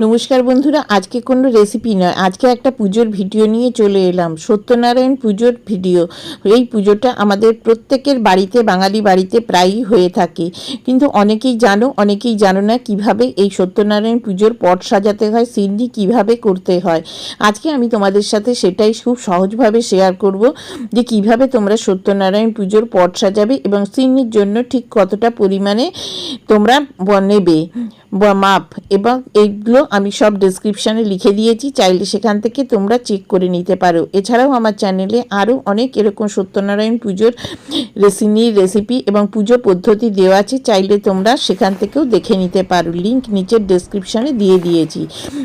নমস্কার বন্ধুরা, আজকে কোনো রেসিপি নয়। আজকে একটা পুজোর ভিডিও নিয়ে চলে এলাম। সত্যনারায়ণ পুজোর ভিডিও। এই পুজোটা আমাদের প্রত্যেকের বাড়িতে, বাঙালি বাড়িতে প্রায়ই হয়ে থাকে। কিন্তু অনেকেই জানো অনেকেই জানো না কীভাবে এই সত্যনারায়ণ পুজোর পট সাজাতে হয় সিন্নি কীভাবে করতে হয়। আজকে আমি তোমাদের সাথে সেটাই খুব সহজভাবে শেয়ার করব যে কীভাবে তোমরা সত্যনারায়ণ পুজোর পট সাজাবে এবং সিন্নির জন্য ঠিক কতটা পরিমাণে তোমরা নেবে মাপ, এবং এইগুলো আমি সব ডেসক্রিপশানে লিখে দিয়েছি, চাইলে সেখান থেকে তোমরা চেক করে নিতে পারো। এছাড়াও আমার চ্যানেলে আরও অনেক এরকম সত্যনারায়ণ পুজোর রেসিনির রেসিপি এবং পুজো পদ্ধতি দেওয়া আছে, চাইলে তোমরা সেখান থেকেও দেখে নিতে পারো। লিঙ্ক নিচের ডেসক্রিপশানে দিয়ে দিয়েছি।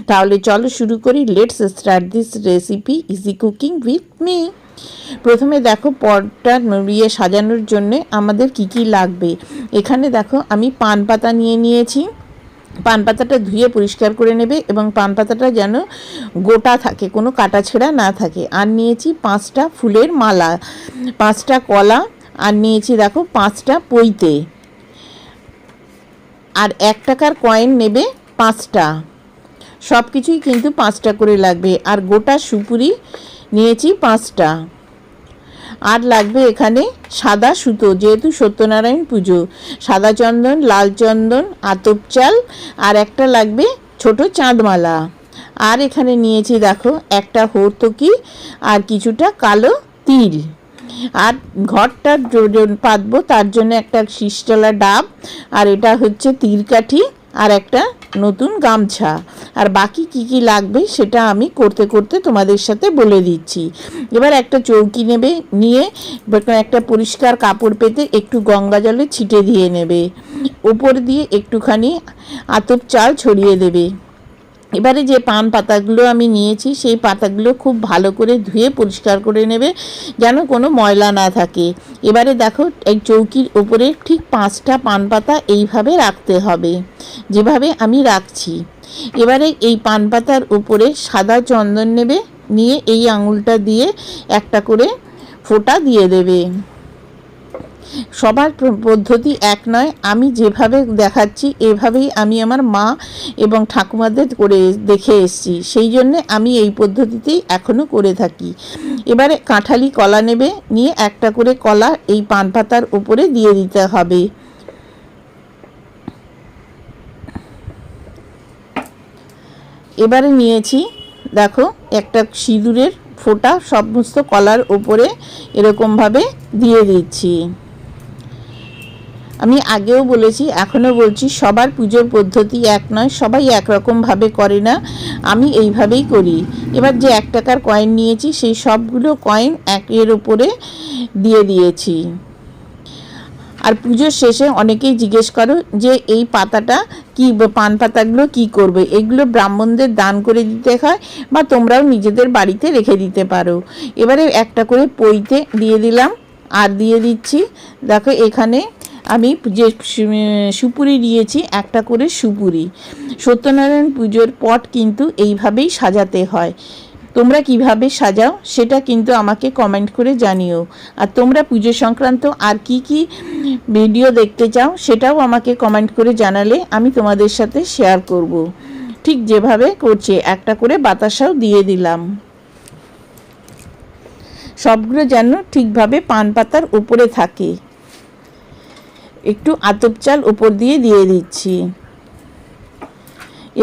তাহলে চলো শুরু করি। Let's start this recipe easy cooking with me প্রথমে দেখো পটটা নড়িয়ে সাজানোর জন্য আমাদের কি কি লাগবে। এখানে দেখো আমি পান পাতা নিয়ে নিয়েছি। পান পাতাটা ধুয়ে পরিষ্কার করে নেবে এবং পান পাতাটা যেন গোটা থাকে, কোনো কাটা ছেঁড়া না থাকে। আর নিয়েছি পাঁচটা ফুলের মালা, পাঁচটা কলা, আর নিয়েছি দেখো পাঁচটা পইতে। আর এক টাকার কয়েন নেবে পাঁচটা। সব কিছুই কিন্তু পাঁচটা করে লাগবে। আর গোটা সুপুরি নিয়েছি পাঁচটা। আর লাগবে এখানে সাদা সুতো, যেহেতু সত্যনারায়ণ পুজো। সাদা চন্দন, লাল চন্দন, আতপ চাল, আর একটা লাগবে ছোট চাঁদমালা। আর এখানে নিয়েছি দেখো একটা হর্তকি আর কিছুটা কালো তিল। আর ঘরটা পাতবো, তার জন্য একটা শীষতলা ডাব, আর এটা হচ্ছে তীরকাঠি আর একটা নতুন গামছা। আর বাকি কি কি লাগবে সেটা আমি করতে করতে তোমাদের সাথে বলে দিচ্ছি। এবার একটা চৌকি নেবে, নিয়ে একটা পরিষ্কার কাপড় পেতে একটু গঙ্গা জলে ছিটে দিয়ে নেবে। উপর দিয়ে একটুখানি আতপ চাল ছড়িয়ে দেবে। এবারে যে পান পাতাগুলো আমি নিয়েছি, সেই পাতাগুলো খুব ভালো করে ধুয়ে পরিষ্কার করে নেবে, যেন কোনো ময়লা না থাকে। এবারে দেখো, এই চৌকির ওপরে ঠিক পাঁচটা পান পাতা এইভাবে রাখতে হবে, যেভাবে আমি রাখছি। এবারে এই পান পাতার উপরে সাদা চন্দন নেবে, নিয়ে এই আঙুলটা দিয়ে একটা করে ফোঁটা দিয়ে দেবে। সবার পদ্ধতি এক নয়। আমি যেভাবে দেখাচ্ছি, এভাবেই আমি আমার মা এবং ঠাকুমাদের করে দেখে এসেছি। সেই জন্যে আমি এই পদ্ধতিতেই এখনও করে থাকি। এবারে কাঁঠালি কলা নেবে, নিয়ে একটা করে কলা এই পান পাতার উপরে দিয়ে দিতে হবে। এবারে নিয়েছি, দেখো, একটা সিঁদুরের ফোঁটা, সমস্ত কলার ওপরে এরকমভাবে দিয়ে দিচ্ছি। আমি আগেও বলেছি এখনও বলছি, সবার পুজোর পদ্ধতি এক নয়, সবাই একরকমভাবে করে না, আমি এইভাবেই করি। এবার যে এক টাকার কয়েন নিয়েছি, সেই সবগুলো কয়েন একের ওপরে দিয়ে দিয়েছি। আর পুজোর শেষে অনেকেই জিজ্ঞেস করো যে, এই পাতাটা কি, পান পাতাগুলো কি করবে? এগুলো ব্রাহ্মণদের দান করে দিতে হয় বা তোমরাও নিজেদের বাড়িতে রেখে দিতে পারো। এবারে একটা করে পইতে দিয়ে দিলাম, আর দিয়ে দিচ্ছি। দেখো এখানে আমি যে সুপুরি নিয়েছি একটা করে সুপুরি। সত্যনারায়ণ পুজোর পট কিন্তু এইভাবেই সাজাতে হয়। তোমরা কীভাবে সাজাও, সেটা কিন্তু আমাকে কমেন্ট করে জানিও। আর তোমরা পুজো সংক্রান্ত আর কি কি ভিডিও দেখতে চাও, সেটাও আমাকে কমেন্ট করে জানালে আমি তোমাদের সাথে শেয়ার করব। ঠিক যেভাবে করছে, একটা করে বাতাসাও দিয়ে দিলাম। সবগুলো যেন ঠিকভাবে পান পাতার উপরে থাকে। একটু আতপ চাল উপর দিয়ে দিয়ে দিচ্ছি।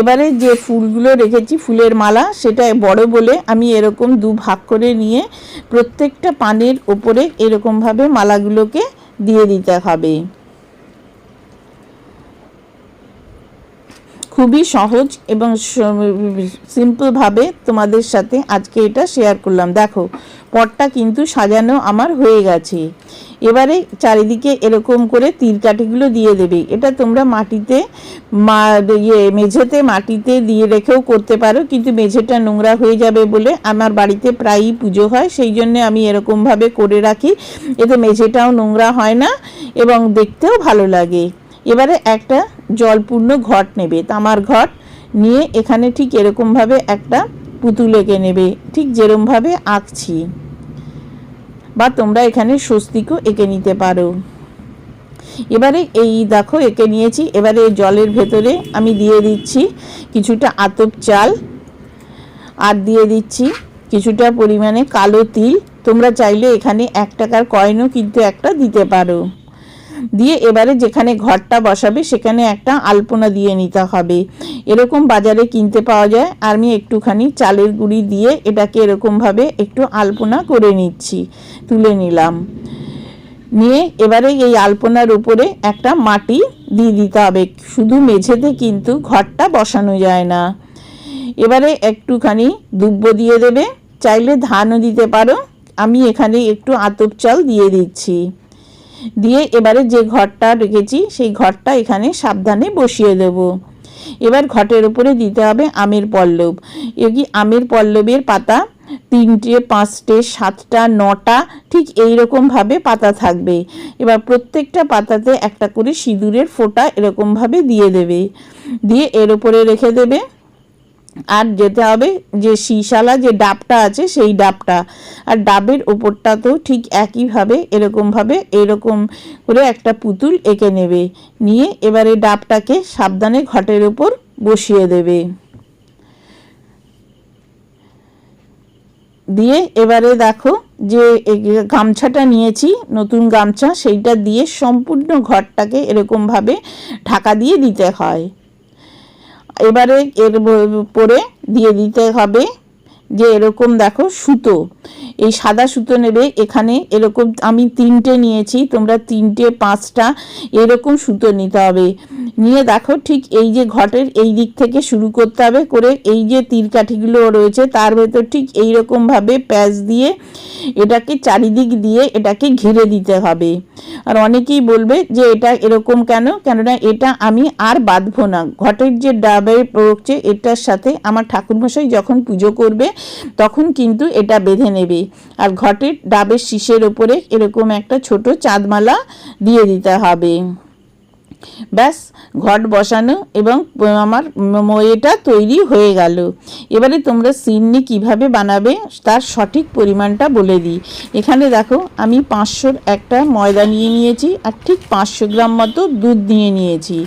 এবারে যে ফুলগুলো রেখেছি, ফুলের মালা, সেটা বড় বলে আমি এরকম দু ভাগ করে নিয়ে প্রত্যেকটা পানের ওপরে এরকমভাবে মালাগুলোকে দিয়ে দিতে হবে। খুবই সহজ এবং সিম্পলভাবে তোমাদের সাথে আজকে এটা শেয়ার করলাম। দেখো, পটটা কিন্তু সাজানো আমার হয়ে গেছে। এবারে চারিদিকে এরকম করে তীরকাঠিগুলো দিয়ে দেবে। এটা তোমরা মাটিতে, মা ইয়ে মেঝেতে মাটিতে দিয়ে রেখেও করতে পারো, কিন্তু মেঝেটা নোংরা হয়ে যাবে বলে আমার বাড়িতে প্রায়ই পুজো হয়, সেই জন্য আমি এরকমভাবে করে রাখি। এতে মেঝেটাও নোংরা হয় না এবং দেখতেও ভালো লাগে। এবারে একটা জলপূর্ণ ঘট নেবে, তামার ঘট নিয়ে এখানে ঠিক এরকমভাবে একটা পুতুল এঁকে নেবে, ঠিক যেরমভাবে আঁকছি। বা তোমরা এখানে স্বস্তিকও এঁকে নিতে পারো। এবারে এই দেখো, এঁকে নিয়েছি। এবারে জলের ভেতরে আমি দিয়ে দিচ্ছি কিছুটা আতপ চাল আর দিয়ে দিচ্ছি কিছুটা পরিমাণে কালো তিল। তোমরা চাইলে এখানে এক টাকার কয়েনও কিন্তু একটা দিতে পারো। দিয়ে এবারে যেখানে ঘরটা বসাবে, সেখানে একটা আলপনা দিয়ে নিতে হবে। এরকম বাজারে কিনতে পাওয়া যায়। আর আমি একটুখানি চালের গুঁড়ি দিয়ে এটাকে এরকমভাবে একটু আলপনা করে নিচ্ছি, তুলে নিলাম। নিয়ে এবারে এই আলপনার উপরে একটা মাটি দিয়ে দিতে হবে। শুধু মেঝেতে কিন্তু ঘরটা বসানো যায় না। এবারে একটুখানি দুব্ব দিয়ে দেবে। চাইলে ধানও দিতে পারো। আমি এখানে একটু আতপ চাল দিয়ে দিচ্ছি। দিয়ে এবারে যে ঘরটা রেখেছি, সেই ঘরটা এখানে সাবধানে বসিয়ে দেব। এবার ঘটের উপরে দিতে হবে আমের পল্লব। এ কি আমের পল্লবের পাতা? তিনটে, পাঁচটে, সাতটা, নটা, ঠিক এই রকমভাবে পাতা থাকবে। এবার প্রত্যেকটা পাতাতে একটা করে সিঁদুরের ফোঁটা এরকমভাবে দিয়ে দেবে। দিয়ে এর উপরে রেখে দেবে আর যেতে হবে যে শিশালা যে ডাবটা আছে সেই ডাবটা। আর ডাবের ওপরটাতেও ঠিক একইভাবে, এরকমভাবে, এরকম করে একটা পুতুল এঁকে নেবে। নিয়ে এবারে ডাবটাকে সাবধানে ঘটের ওপর বসিয়ে দেবে। দিয়ে এবারে দেখো যে গামছাটা নিয়েছি, নতুন গামছা, সেইটা দিয়ে সম্পূর্ণ ঘরটাকে এরকমভাবে ঢাকা দিয়ে দিতে হয়। এবারে এর পরে দিয়ে দিতে হবে যে এরকম দেখো সুতো। এই সাদা সুতো নেবে, এখানে এরকম আমি তিনটে নিয়েছি, তোমরা তিনটে, পাঁচটা এরকম সুতো নিতে হবে। নিয়ে দেখো ঠিক এই যে ঘটের এই দিক থেকে শুরু করতে হবে করে এই যে তীর কাঠিগুলো রয়েছে, তার ভেতর ঠিক এই রকমভাবে প্যাচ দিয়ে এটাকে চারিদিক দিয়ে এটাকে ঘিরে দিতে হবে। আর অনেকেই বলবে যে এটা এরকম কেন? কেননা এটা আমি আর বাঁধবো না। ঘটের যে ডাবে রয়েছে এটার সাথে আমার ঠাকুরমশাই যখন পুজো করবে, তখন কিন্তু এটা বেঁধে নেবে। আর ঘটের ডাবের শীষের ওপরে এরকম একটা ছোট চাঁদমালা দিয়ে দিতে হবে। ব্যাস, ঘট বসানো এবং আমার ময়েটা তৈরি হয়ে গেল। এবারে তোমরা সিন্নি কীভাবে বানাবে তার সঠিক পরিমাণটা বলে দিই। এখানে দেখো, আমি পাঁচশোর একটা ময়দা নিয়ে নিয়েছি আর ঠিক পাঁচশো গ্রাম মতো দুধ নিয়ে নিয়েছি।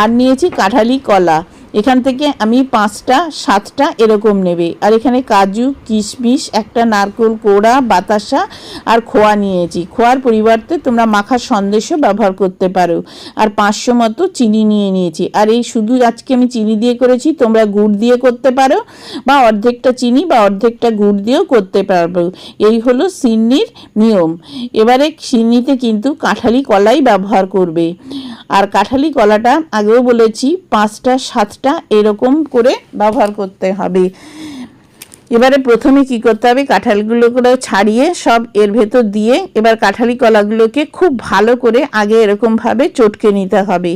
আর নিয়েছি কাঁঠালি কলা। এখান থেকে আমি পাঁচটা, সাতটা এরকম নেবে। আর এখানে কাজু, কিশমিশ, একটা নারকেল কোড়া, বাতাসা আর খোয়া নিয়েছি। খোয়ার পরিবর্তে তোমরা মাখা সন্দেশও ব্যবহার করতে পারো। আর পাঁচশো মতো চিনি নিয়ে নিয়েছি। আর এই শুধু আজকে আমি চিনি দিয়ে করেছি, তোমরা গুড় দিয়ে করতে পারো বা অর্ধেকটা চিনি বা অর্ধেকটা গুড় দিয়েও করতে পারব এই হলো সিন্নির নিয়ম। এবারে সিন্নিতে কিন্তু কাঁঠালি কলাই ব্যবহার করবে। আর কাঁঠালি কলাটা আগেও বলেছি, পাঁচটা, সাতটা এরকম করে ব্যবহার করতে হবে। এবারে প্রথমে কি করতে হবে? কাঁঠালগুলোগুলো ছাড়িয়ে সব এর ভেতর দিয়ে এবার কাঁঠালি কলাগুলোকে খুব ভালো করে আগে এরকমভাবে চটকে নিতে হবে।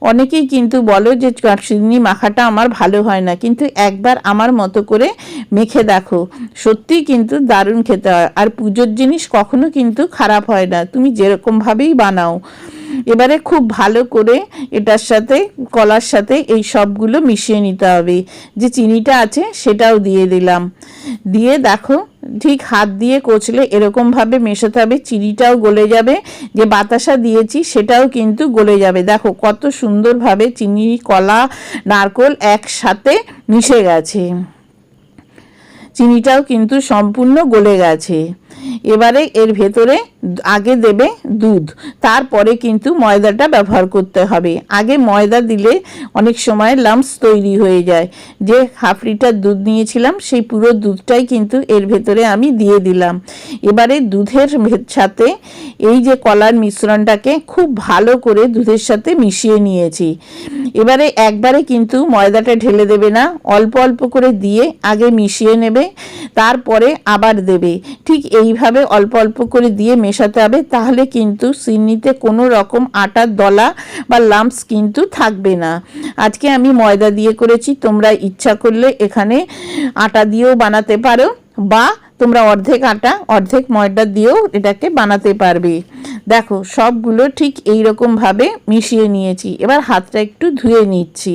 অনেকেই কিন্তু বলো যে চিনি মাখাটা আমার ভালো হয় না। কিন্তু একবার আমার মতো করে মেখে দেখো, সত্যিই কিন্তু দারুণ খেতে হয়। আর পুজোর জিনিস কখনো কিন্তু খারাপ হয় না। তুমি যেরকমভাবেই বানাও। এবারে খুব ভালো করে এটার সাথে, কলার সাথে এই সবগুলো মিশিয়ে নিতে হবে। যে চিনিটা আছে সেটাও দিয়ে দিলাম। দিয়ে দেখো, ঠিক হাত দিয়ে কচলে এরকমভাবে মেশাতে হবে, চিনিটাও গলে যাবে। যে বাতাসা দিয়েছি সেটাও কিন্তু গলে যাবে। দেখো কত সুন্দরভাবে চিনি, কলা, নারকোল একসাথে মিশে গেছে। চিনিটাও কিন্তু সম্পূর্ণ গলে গেছে। এবারে এর ভেতরে আগে দেবে দুধ। তারপরে কিন্তু ময়দাটা ব্যবহার করতে হবে। আগে ময়দা দিলে অনেক সময় লাম্পস তৈরি হয়ে যায়। যে হাফ লিটার দুধ নিয়েছিলাম, সেই পুরো দুধটাই কিন্তু এর ভেতরে আমি দিয়ে দিলাম। এবারে দুধের সাথে এই যে কলার মিশ্রণটাকে খুব ভালো করে দুধের সাথে মিশিয়ে নিয়েছি। এবারে একবারে কিন্তু ময়দাটা ঢেলে দেবে না। অল্প অল্প করে দিয়ে আগে মিশিয়ে নেবে, তারপরে আবার দেবে। ঠিক এইভাবে অল্প অল্প করে দিয়ে মেশাতে হবে, তাহলে কিন্তু সিন্নিতে কোনো রকম আটার দলা বা লাম্পস কিন্তু থাকবে না। আজকে আমি ময়দা দিয়ে করেছি, তোমরা ইচ্ছা করলে এখানে আটা দিয়েও বানাতে পারো বা তোমরা অর্ধেক আটা, অর্ধেক ময়দা দিয়েও এটাকে বানাতে পারবে। দেখো, সবগুলো ঠিক এই রকম ভাবে মিশিয়ে নিয়েছি। এবার হাতটা একটু ধুয়ে নিচ্ছি।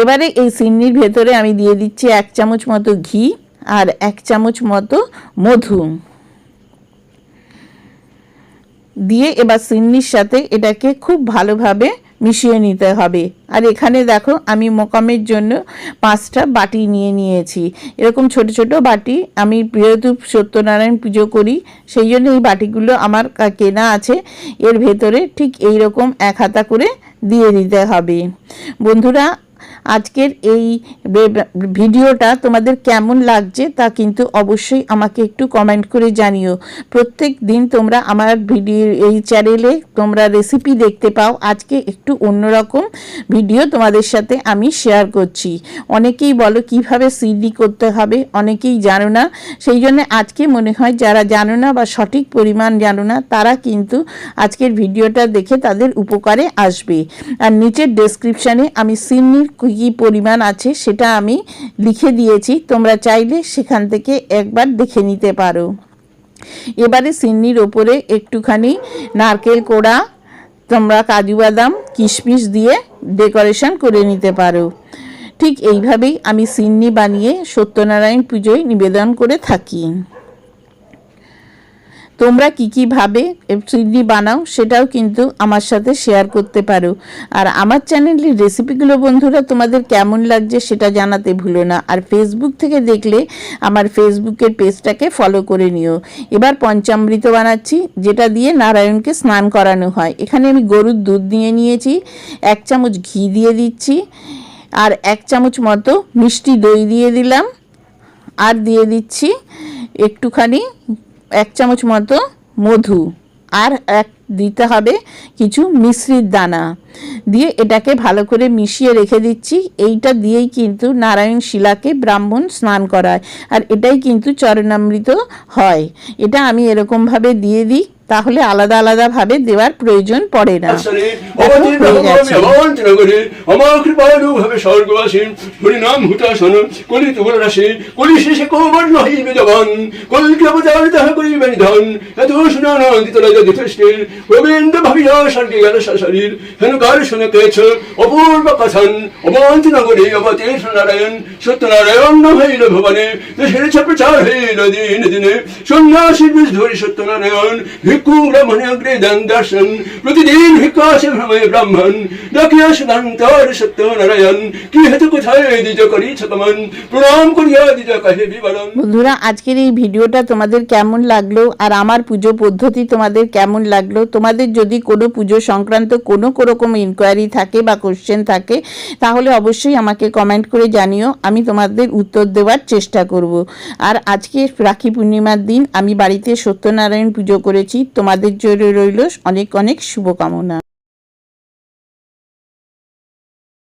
এবারে এই সিন্নির ভেতরে আমি দিয়ে দিচ্ছি এক চামচ মতো ঘি আর এক চামচ মতো মধু। দিয়ে এবার সিন্নির সাথে এটাকে খুব ভালোভাবে মিশিয়ে নিতে হবে। আর এখানে দেখো, আমি মোকামের জন্য পাঁচটা বাটি নিয়ে নিয়েছি। এরকম ছোট ছোট বাটি আমি যেহেতু সত্যনারায়ণ পুজো করি, সেই জন্য এই বাটিগুলো আমার কেনা আছে। এর ভেতরে ঠিক এই রকম এক হাতা করে দিয়ে দিতে হবে। বন্ধুরা আজকের এই ভিডিওটা তোমাদের কেমন লাগছে তা কিন্তু অবশ্যই আমাকে একটু কমেন্ট করে জানিও। প্রত্যেক দিন তোমরা আমার ভিডিও এই চ্যানেলে তোমরা রেসিপি দেখতে পাও। আজকে একটু অন্যরকম ভিডিও তোমাদের সাথে আমি শেয়ার করছি। অনেকেই বলো কীভাবে সিডি করতে হবে, অনেকেই জানো না। সেই জন্য আজকে মনে হয় যারা জানো না বা সঠিক পরিমাণ জানো না, তারা কিন্তু আজকের ভিডিওটা দেখে তাদের উপকারে আসবে। আর নিচের ডেসক্রিপশানে আমি সিন্নির কী পরিমাণ আছে সেটা আমি লিখে দিয়েছি। তোমরা চাইলে সেখান থেকে একবার দেখে নিতে পারো। এবারে সিন্নির ওপরে একটুখানি নারকেল কোড়া, তোমরা কাজু বাদাম, কিশমিশ দিয়ে ডেকোরেশন করে নিতে পারো। ঠিক এইভাবেই আমি সিন্নি বানিয়ে সত্যনারায়ণ পুজোয় নিবেদন করে থাকি। তোমরা কী কীভাবে সিডনি বানাও সেটাও কিন্তু আমার সাথে শেয়ার করতে পারো। আর আমার চ্যানেলের রেসিপিগুলো বন্ধুরা তোমাদের কেমন লাগছে সেটা জানাতে ভুলো না। আর ফেসবুক থেকে দেখলে আমার ফেসবুকের পেজটাকে ফলো করে নিও। এবার পঞ্চামৃত বানাচ্ছি, যেটা দিয়ে নারায়ণকে স্নান করানো হয়। এখানে আমি গরুর দুধ নিয়ে নিয়েছি, এক চামচ ঘি দিয়ে দিচ্ছি, আর এক চামচ মতো মিষ্টি দই দিয়ে দিলাম, আর দিয়ে দিচ্ছি একটুখানি এক চামচ মতো মধু আর এক দিতে হবে কিছু মিশ্রির দানা। দিয়ে এটাকে ভালো করে মিশিয়ে রেখে দিচ্ছি। এইটা দিয়েই কিন্তু নারায়ণ শিলাকে ব্রাহ্মণ স্নান করায়। আর এটাই কিন্তু চরণামৃত হয়। এটা আমি এরকমভাবে দিয়ে দিই। তাহলে আলাদা আলাদাভাবে দেওয়ার প্রয়োজন পড়ে না। ভাবে অপূর্ব কথন? নারায়ণ সত্যনারায়ণ হইল ভবনে দেশের প্রচার হইল দিন দিনে। সন্ন্যাসীর বীজ ধরি সত্যনারায়ণ অগ্রে প্রতিদিন ভ্রমে ব্রাহ্মণ সুদান্তর সত্যনারায়ণ কি হেতু কোথায় দ্বিজ প্রণাম করিয়া দ্বিজ কহে বিবরণ। বন্ধুরা, আজকের এই ভিডিওটা তোমাদের কেমন লাগল আর আমার পুজো পদ্ধতি তোমাদের কেমন লাগল? তোমাদের যদি কোনো পুজো সংক্রান্ত কোনো রকম ইনকোয়ারি থাকে বা কোশ্চেন থাকে, তাহলে অবশ্যই আমাকে কমেন্ট করে জানিও। আমি তোমাদের উত্তর দেওয়ার চেষ্টা করব। আর আজকে রাখি পূর্ণিমার দিন, আমি বাড়িতে সত্যনারায়ণ পুজো করেছি তোমাদের জন্য রইল অনেক অনেক শুভকামনা।